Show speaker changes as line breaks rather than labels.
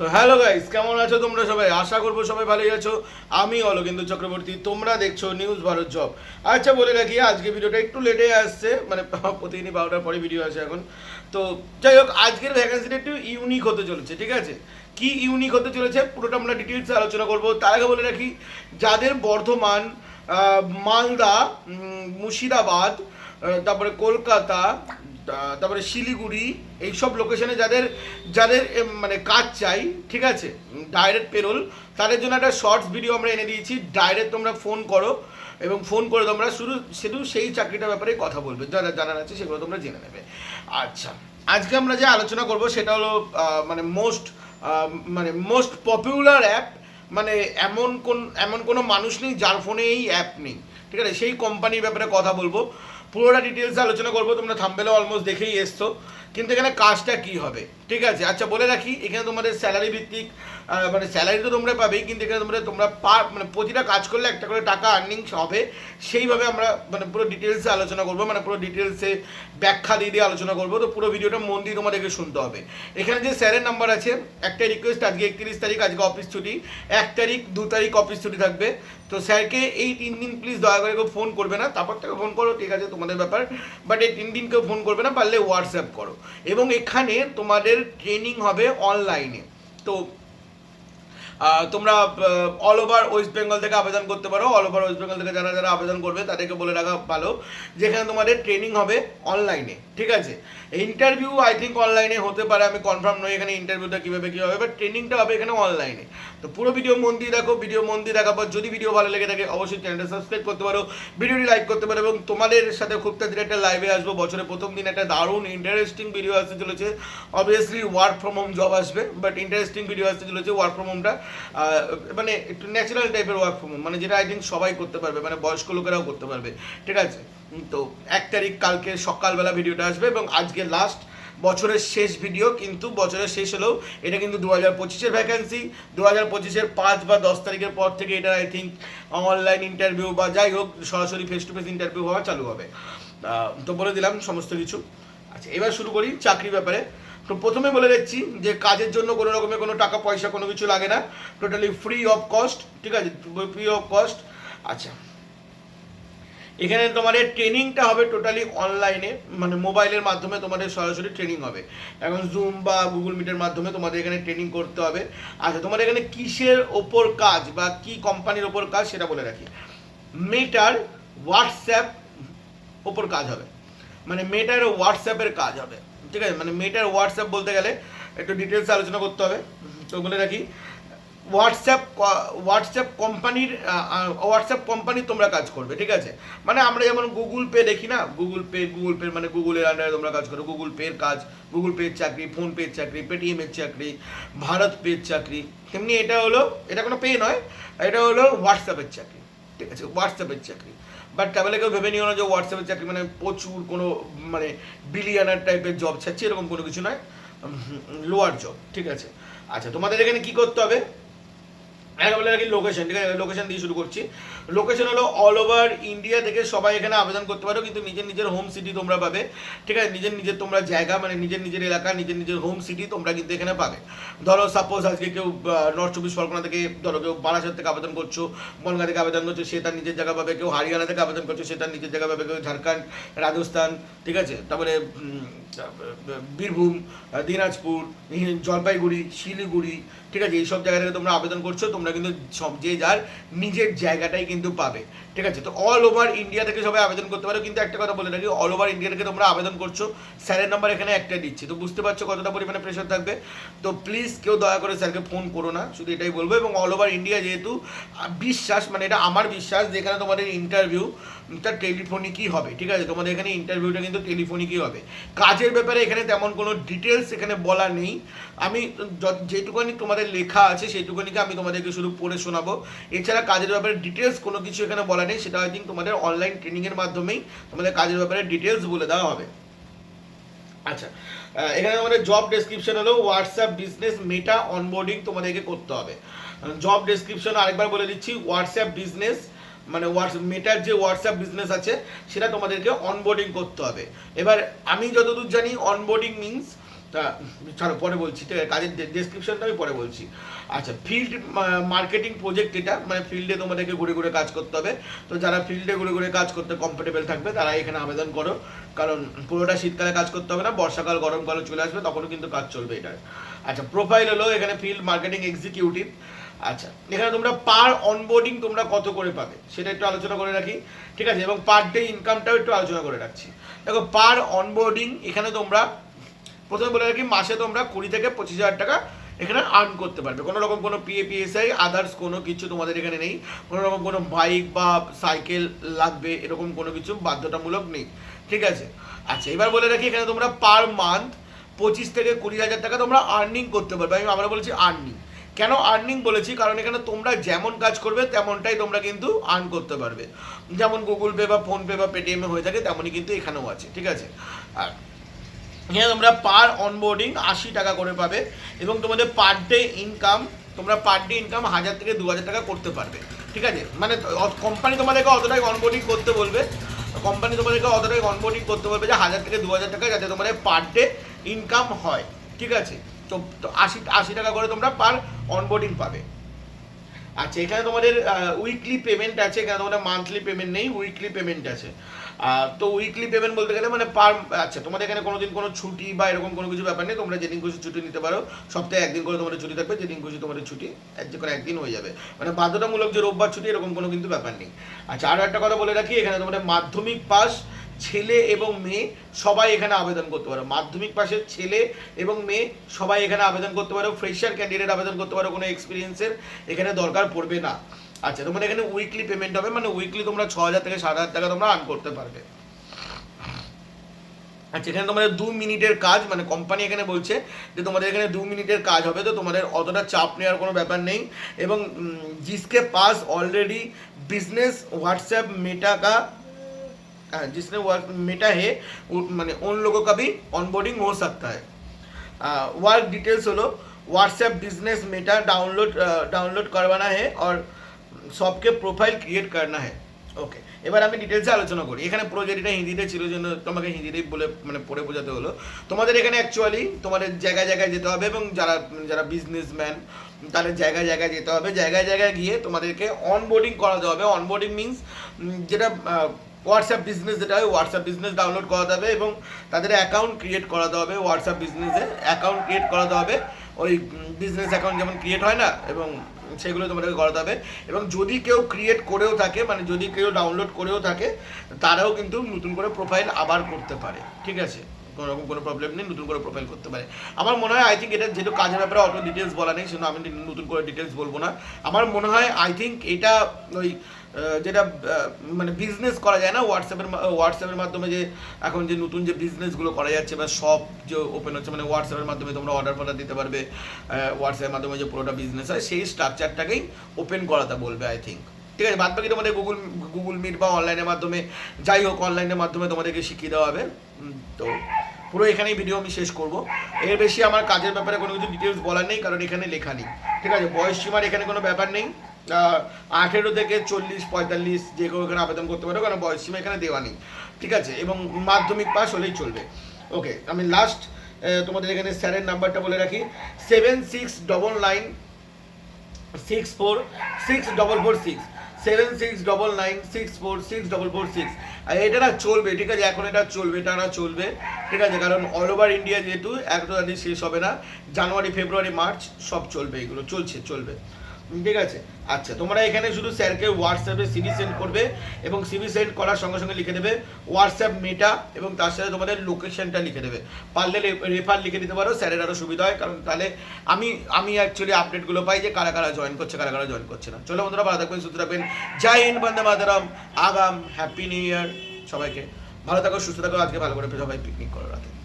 তো hello guys, কেমন আছো তোমরা সবাই? আশা করব সবাই ভালোই আছো। আমি অলোকেন্দু চক্রবর্তী, তোমরা দেখছ নিউজ ভারত জব আচ্ছা বলে রাখি, আজকে ভিডিওটা একটু লেটে আসছে মানে প্রতিদিনই বারোটার পরে ভিডিও আছে এখন। তো যাই হোক, আজকের ভ্যাকেন্সিটা একটু ইউনিক হতে চলেছে, ঠিক আছে? কি ইউনিক হতে চলেছে, পুরোটা আমরা ডিটেলসে আলোচনা করব। তার আগে বলে রাখি, যাদের বর্ধমান মালদা মুর্শিদাবাদ তারপরে কলকাতা তারপরে শিলিগুড়ি, এইসব লোকেশনে যাদের যাদের মানে কাজ চাই, ঠিক আছে? ডাইরেক্ট পেরোল তাদের জন্য একটা শর্টস ভিডিও আমরা এনে দিয়েছি। ডাইরেক্ট তোমরা ফোন করো এবং ফোন করে তোমরা শুধু শুধু সেই চাকরিটার ব্যাপারে কথা বলবে। যারা জানার আছে সেগুলো তোমরা জেনে নেবে। আচ্ছা আজকে আমরা যে আলোচনা করব সেটা হলো মানে মোস্ট মানে মোস্ট পপুলার অ্যাপ মানে এমন কোন, এমন কোনো মানুষ নেই যার ফোনে এই অ্যাপ নেই। ঠিক আছে, সেই কোম্পানির ব্যাপারে কথা বলব। পুরোটা ডিটেলস আলোচনা করব, তোমরা থাম্বেলে অলমোস্ট দেখেই এসছো। কিন্তু এখানে কাজটা কি হবে? ঠিক আছে আচ্ছা বলে রাখি, এখানে তোমাদের স্যালারি ভিত্তিক মানে স্যালারি তো তোমরা পাবেই, কিন্তু এখানে তোমরা তোমরা পার মানে প্রতিটা কাজ করলে একটা করে টাকা আর্নিং হবে। সেইভাবে আমরা মানে পুরো ডিটেলসে আলোচনা করব মানে পুরো ডিটেলসে ব্যাখ্যা দিয়ে দিয়ে আলোচনা করব। তো পুরো ভিডিওটা মন দিয়ে তোমাদেরকে শুনতে হবে। এখানে যে স্যারের নাম্বার আছে একটা রিকোয়েস্ট আজকে একত্রিশ তারিখ, আজকে অফিস ছুটি। এক তারিখ, দু তারিখ অফিস ছুটি থাকবে। তো স্যারকে এই তিন দিন প্লিজ দয়া করে কেউ ফোন করবে না। তারপর থেকে ফোন করো, ঠিক আছে, তোমাদের ব্যাপার। বাট এই তিন দিন কেউ ফোন করবে না, পারলে হোয়াটসঅ্যাপ করো। এবং এখানে তোমাদের ট্রেনিং হবে অনলাইনে তো তোমরা অল ওভার ওয়েস্ট বেঙ্গল থেকে আবেদন করতে পারো। অল ওভার ওয়েস্ট বেঙ্গল থেকে যারা যারা আবেদন করবে, তাদেরকে বলে রাখা ভালো, যেখানে তোমাদের ট্রেনিং হবে অনলাইনে ঠিক আছে? ইন্টারভিউ আই থিঙ্ক অনলাইনে হতে পারে, আমি কনফার্ম নই এখানে ইন্টারভিউটা কীভাবে কী হবে বাট ট্রেনিংটা হবে এখানে অনলাইনে তো পুরো ভিডিও মন দিয়ে দেখো, ভিডিও মন দিয়ে দেখার পর যদি ভিডিও ভালো লেগে থাকে, অবশ্যই চ্যানেলটা সাবস্ক্রাইব করতে পারো, ভিডিওটি লাইক করতে পারো এবং তোমাদের সাথে খুব তাড়াতাড়ি একটা লাইভে আসব। বছরের প্রথম দিন একটা দারুণ ইন্টারেস্টিং ভিডিও আসতে চলেছে। Obviously work from home job আসবে বাট ইন্টারেস্টিং ভিডিও আসতে চলেছে ওয়ার্ক ফ্রম হোমটা মানে একটু ন্যাচারাল টাইপের ওয়ার্ক ফ্রম হোম মানে যেটা আই থিঙ্ক সবাই করতে পারবে মানে বয়স্ক লোকেরাও করতে পারবে। ঠিক আছে? তো এক তারিখ কালকে সকালবেলা ভিডিওটা আসবে এবং আজকে লাস্ট বছরের শেষ ভিডিও কিন্তু বছরের শেষ হলেও এটা কিন্তু দু হাজার পঁচিশের ভ্যাকেন্সি দু হাজার পঁচিশের পাঁচ বা দশ তারিখের পর থেকে এটা আই থিঙ্ক অনলাইন ইন্টারভিউ বা যাই হোক, সরাসরি ফেস টু ফেস ইন্টারভিউ হওয়া চালু হবে। তো বলে দিলাম সমস্ত কিছু। আচ্ছা এবার শুরু করি চাকরি ব্যাপারে। তো প্রথমে বলে দিচ্ছি যে কাজের জন্য কোনো রকমের কোনো টাকা, পয়সা কোনো কিছু লাগে না। টোটালি ফ্রি অফ কস্ট ঠিক আছে? ফ্রি অফ কস্ট আচ্ছা এখানে তোমাদের ট্রেনিংটা হবে টোটালি অনলাইনে মানে মোবাইলের মাধ্যমে তোমাদের সরাসরি ট্রেনিং হবে। এখন জুম বা গুগল মিটের মাধ্যমে তোমাদের এখানে ট্রেনিং করতে হবে। আচ্ছা তোমাদের এখানে কিসের ওপর কাজ বা কি কোম্পানির ওপর কাজ সেটা বলে রাখি। মেটার হোয়াটসঅ্যাপ ওপর কাজ হবে। মানে মেটার হোয়াটসঅ্যাপের কাজ হবে। ঠিক আছে? মানে মেটার হোয়াটসঅ্যাপ বলতে গেলে একটু ডিটেলস আলোচনা করতে হবে। তো বলে রাখি হোয়াটসঅ্যাপ হোয়াটসঅ্যাপ কোম্পানির হোয়াটসঅ্যাপ কোম্পানির তোমরা কাজ করবে, ঠিক আছে? মানে আমরা যেমন গুগল পে দেখি না? গুগল পে গুগল পে মানে গুগলের আন্ডারে তোমরা কাজ করো। গুগল পের কাজ, গুগল পের চাকরি, ফোন পের চাকরি পেটিএমের চাকরি, ভারত পের চাকরি, তেমনি এটা হলো, এটা কোনো পে নয়, এটা হলো হোয়াটসঅ্যাপের চাকরি, ঠিক আছে? হোয়াটসঅ্যাপের চাকরি। বাট তাহলে কেউ ভেবে নিও না যে হোয়াটসঅ্যাপের চাকরি মানে প্রচুর কোনো মানে বিলিয়ানার টাইপের জব ছাড়ছে, এরকম কোনো কিছু নয়। লোয়ার জব ঠিক আছে? আচ্ছা তোমাদের এখানে কি করতে হবে? একটা বলে রাখি লোকেশন ঠিক আছে? লোকেশন দিয়ে শুরু করছি। লোকেশন হলো অল ওভার ইন্ডিয়া থেকে সবাই এখানে আবেদন করতে পারো, কিন্তু নিজের নিজের হোম সিটি তোমরা পাবে। ঠিক আছে? নিজের নিজের তোমরা জায়গা মানে নিজের নিজের এলাকা, নিজের নিজের হোম সিটি তোমরা কিন্তু এখানে পাবে। ধরো সাপোজ আজকে কেউ নর্থ চব্বিশ পরগনা থেকে, ধরো কেউ বারাসাত থেকে আবেদন করছ বনগা থেকে আবেদন করছ, সে তার নিজের জায়গা পাবে। কেউ হরিয়ানা থেকে আবেদন করছ, সে তার নিজের জায়গা পাবে। কেউ ঝাড়খণ্ড, রাজস্থান, ঠিক আছে? তারপরে বীরভূম দিনাজপুর, জলপাইগুড়ি, শিলিগুড়ি ঠিক আছে, এইসব জায়গা থেকে তোমরা আবেদন করছ, তোমরা কিন্তু সব যে যার নিজের জায়গাটাই কিন্তু পাবে। ঠিক আছে? তো অল ওভার ইন্ডিয়া থেকে সবাই আবেদন করতে পারো। কিন্তু একটা কথা বলে রাখি অল ওভার ইন্ডিয়া থেকে তোমরা আবেদন করছ। স্যারের নাম্বার এখানে একটাই দিচ্ছি। তো বুঝতে পারছ কতটা পরিমাণে প্রেশার থাকবে? তো প্লিজ কেউ দয়া করে স্যারকে ফোন করো না। শুধু এটাই বলব। এবং অল ওভার ইন্ডিয়া যেহেতু বিশ্বাস মানে এটা আমার বিশ্বাস যেখানে তোমাদের ইন্টারভিউ তার টেলিফোনিকই হবে। ঠিক আছে? তোমাদের এখানে ইন্টারভিউটা কিন্তু টেলিফোনিকই হবে। কাজের ব্যাপারে এখানে তেমন কোনো ডিটেলস এখানে বলা নেই। আমি যেটুকুনি তোমাদের লেখা আছে, সেইটুকুনিকে আমি তোমাদেরকে শুধু পড়ে শোনাবো। এছাড়া কাজের ব্যাপারে ডিটেলস কোনো কিছু এখানে বলা নেই। সেটা আই থিঙ্ক তোমাদের অনলাইন ট্রেনিংয়ের মাধ্যমেই তোমাদের কাজের ব্যাপারে ডিটেলস বলে দেওয়া হবে। আচ্ছা এখানে আমাদের জব ডেসক্রিপশন হলো হোয়াটসঅ্যাপ বিজনেস মেটা অনবোর্ডিং তোমাদেরকে করতে হবে। জব ডেসক্রিপশন আরেকবার বলে দিচ্ছি হোয়াটসঅ্যাপ বিজনেস মানে হোয়াটসঅ্যাপ মেটার যে হোয়াটসঅ্যাপ বিজনেস আছে, সেটা তোমাদেরকে অনবোর্ডিং করতে হবে। এবার আমি যতদূর জানি অনবোর্ডিং মিনস তা ছাড়ো পরে বলছি, ঠিক আছে, কাজের ডেসক্রিপশনটা আমি পরে বলছি। আচ্ছা ফিল্ড মার্কেটিং প্রজেক্ট এটা মানে ফিল্ডে তোমাদেরকে ঘুরে ঘুরে কাজ করতে হবে। তো যারা ফিল্ডে ঘুরে ঘুরে কাজ করতে কমফোর্টেবল থাকবে, তারা এখানে আবেদন করো। কারণ পুরোটা শীতকালে কাজ করতে হবে না, বর্ষাকাল গরমকালে চলে আসবে, তখনও কিন্তু কাজ চলবে এটা। আচ্ছা প্রোফাইল হলো এখানে ফিল্ড মার্কেটিং এক্সিকিউটিভ আচ্ছা এখানে তোমরা পার অনবোর্ডিং তোমরা কত করে পাবে, সেটা একটু আলোচনা করে রাখি, ঠিক আছে? এবং পার ডে ইনকামটাও একটু আলোচনা করে রাখছি। দেখো পার অনবোর্ডিং এখানে তোমরা প্রথমে বলে রাখি, মাসে তোমরা কুড়ি থেকে পঁচিশ হাজার টাকা এখানে আর্ন করতে পারবে। কোনো রকম কোনো পিএ পিএসআই আদার্স কোনো কিছু তোমাদের এখানে নেই। কোনো রকম কোনো বাইক বা সাইকেল লাগবে, এরকম কোনো কিছু বাধ্যতামূলক নেই। ঠিক আছে? আচ্ছা এবার বলে রাখি, এখানে তোমরা পার মান্থ পঁচিশ থেকে কুড়ি হাজার টাকা তোমরা আর্নিং করতে পারবে। আমি আমরা বলেছি আর্নিং কেন আর্নিং বলেছি? কারণ এখানে তোমরা যেমন কাজ করবে, তেমনটাই তোমরা কিন্তু আর্ন করতে পারবে। যেমন গুগল পে বা ফোনপে বা পেটিএমে হয়ে থাকে, তেমনই কিন্তু এখানেও আছে। ঠিক আছে? আর এখানে তোমরা পার অনবোর্ডিং আশি টাকা করে পাবে এবং তোমাদের পার ডে ইনকাম তোমরা পার ডে ইনকাম হাজার থেকে দু হাজার টাকা করতে পারবে। ঠিক আছে? মানে কোম্পানি তোমাদেরকে অতটাই অনবোর্ডিং করতে বলবে। কোম্পানি তোমাদেরকে অতটাই অনবোর্ডিং করতে বলবে যে হাজার থেকে দু হাজার টাকা যাতে তোমাদের পার ডে ইনকাম হয়। ঠিক আছে? তো আশি আশি টাকা করে তোমরা পার অনবোর্ডিং পাবে। আচ্ছা এখানে তোমাদের উইকলি পেমেন্ট আছে, এখানে তোমাদের মান্থলি পেমেন্ট নেই উইকলি পেমেন্ট আছে। তো উইকলি পেমেন্ট বলতে গেলে মানে পার আচ্ছা তোমাদের এখানে কোনোদিন কোনো ছুটি বা এরকম কোনো কিছু ব্যাপার নেই, তোমরা যেদিন খুশি ছুটি নিতে পারো, সপ্তাহে একদিন করে তোমাদের ছুটি থাকবে, যেদিন খুশি তোমাদের ছুটি যে কোনো একদিন হয়ে যাবে। মানে বাধ্যতামূলক যে রোববার ছুটি, এরকম কোনো কিন্তু ব্যাপার নেই। আচ্ছা আরও একটা কথা বলে রাখি, এখানে তোমাদের মাধ্যমিক পাস ছেলে এবং মেয়ে সবাই এখানে আবেদন করতে পারো। মাধ্যমিক পাশের ছেলে এবং মেয়ে সবাই এখানে আবেদন করতে পারো। ফ্রেশার ক্যান্ডিডেট আবেদন করতে পারো, কোনো এক্সপিরিয়েন্সের এখানে দরকার পড়বে না। আচ্ছা তোমাদের এখানে উইকলি পেমেন্ট হবে মানে উইকলি তোমরা ছ হাজার থেকে সাত হাজার টাকা তোমরা আর্ন করতে পারবে আচ্ছা এখানে তোমাদের দু মিনিটের কাজ মানে কোম্পানি এখানে বলছে যে তোমাদের এখানে দু মিনিটের কাজ হবে তো তোমাদের অতটা চাপ নেওয়ার কোনো ব্যাপার নেই এবং উম, जिसके पास ऑलरेडी बिजनेस व्हाट्सएप मेटा का हाँ, जिसने मेटा है उ- माने उन लोगों का भी ऑनबोर्डिंग हो सकता है वर्क डिटेल्स হলো WhatsApp business Meta download download करवाना है और सबके प्रोफाइल क्रिएट करना है ওকে এবার আমি ডিটেলসে আলোচনা করি এখানে প্রজেক্টটা হিন্দিতে ছিল জন্য তোমাকে হিন্দিতেই বলে মানে পড়ে বোঝাতে হলো তোমাদের এখানে অ্যাকচুয়ালি তোমাদের জায়গায় জায়গায় যেতে হবে এবং যারা যারা বিজনেসম্যান তাদের জায়গায় জায়গায় যেতে হবে জায়গায় জায়গায় গিয়ে তোমাদেরকে অনবোর্ডিং করাতে হবে অনবোর্ডিং মিনস যেটা হোয়াটসঅ্যাপ বিজনেস যেটা হয় হোয়াটসঅ্যাপ বিজনেস ডাউনলোড করাতে হবে এবং তাদের অ্যাকাউন্ট ক্রিয়েট করাতে হবে হোয়াটসঅ্যাপ বিজনেসে অ্যাকাউন্ট ক্রিয়েট করাতে হবে। ওই বিজনেস অ্যাকাউন্ট যেমন ক্রিয়েট হয় না, এবং সেগুলো তোমাদেরকে করাতে হবে এবং যদি কেউ ক্রিয়েট করেও থাকে মানে যদি কেউ ডাউনলোড করেও থাকে, তারাও কিন্তু নতুন করে প্রোফাইল আবার করতে পারে। ঠিক আছে? কোনো রকম কোনো প্রবলেম নেই, নতুন করে প্রোফাইল করতে পারে। আমার মনে হয় আই থিঙ্ক এটা যেহেতু কাজের ব্যাপারে অত ডিটেলস বলা নেই, সেজন্য আমি নতুন করে ডিটেলস বলব না। আমার মনে হয় আই থিঙ্ক এটা ওই যেটা মানে বিজনেস করা যায় না হোয়াটসঅ্যাপের হোয়াটসঅ্যাপের মাধ্যমে যে এখন যে নতুন যে বিজনেসগুলো করা যাচ্ছে বা সব যে ওপেন হচ্ছে মানে হোয়াটসঅ্যাপের মাধ্যমে তোমরা অর্ডার ফর্ডার দিতে পারবে হোয়াটসঅ্যাপের মাধ্যমে যে পুরোটা বিজনেস হয়, সেই স্ট্রাকচারটাকেই ওপেন করাতে বলবে আই থিঙ্ক ঠিক আছে, বাদ বাকি তোমাদের গুগল গুগল মিট বা অনলাইনের মাধ্যমে, যাই হোক অনলাইনের মাধ্যমে তোমাদেরকে শিখিয়ে দেওয়া হবে। তো পুরো এখানেই ভিডিও আমি শেষ করব। এর বেশি আমার কাজের ব্যাপারে কোনো কিছু ডিটেলস বলার নেই, কারণ এখানে লেখা নেই। ঠিক আছে, বয়স সীমার এখানে কোনো ব্যাপার নেই। আঠেরো থেকে চল্লিশ, পঁয়তাল্লিশ, যে কেউ এখানে আবেদন করতে পারো, কারণ বয়স সীমা এখানে দেওয়া নেই। ঠিক আছে, এবং মাধ্যমিক পাস হলেই চলবে। ওকে আমি লাস্ট তোমাদের এখানে স্যারের নাম্বারটা বলে রাখি। Seven six double nine six four six double four six seven six double nine six four six double four six এটা না চলবে, ঠিক আছে? এখন এটা চলবে এটা না চলবে, ঠিক আছে? কারণ অল ওভার ইন্ডিয়া যেহেতু, এক শেষ হবে না। জানুয়ারি ফেব্রুয়ারি মার্চ সব চলবে এগুলো, চলছে, চলবে। ঠিক আছে? আচ্ছা তোমরা এখানে শুধু স্যারকে হোয়াটসঅ্যাপে সিভি সেন্ড করবে এবং সিভি সেন্ড করার সঙ্গে সঙ্গে লিখে দেবে হোয়াটসঅ্যাপ মেটা এবং তার সাথে তোমাদের লোকেশনটা লিখে দেবে। পারলে রেফার লিখে দিতে পারো, স্যারের আরও সুবিধা হয়, কারণ তাহলে আমি আমি অ্যাকচুয়ালি আপডেটগুলো পাই যে কারা কারা জয়েন করছে, কারা কারা জয়েন করছে না। চলো বন্ধুরা, ভালো থাকবেন, সুস্থ থাকবেন। জয় হিন্দ, বন্দে মাতারাম। আগাম হ্যাপি নিউ ইয়ার সবাইকে। ভালো থাকো, সুস্থ থাকো, আজকে ভালো করে সবাই পিকনিক করো রাতে।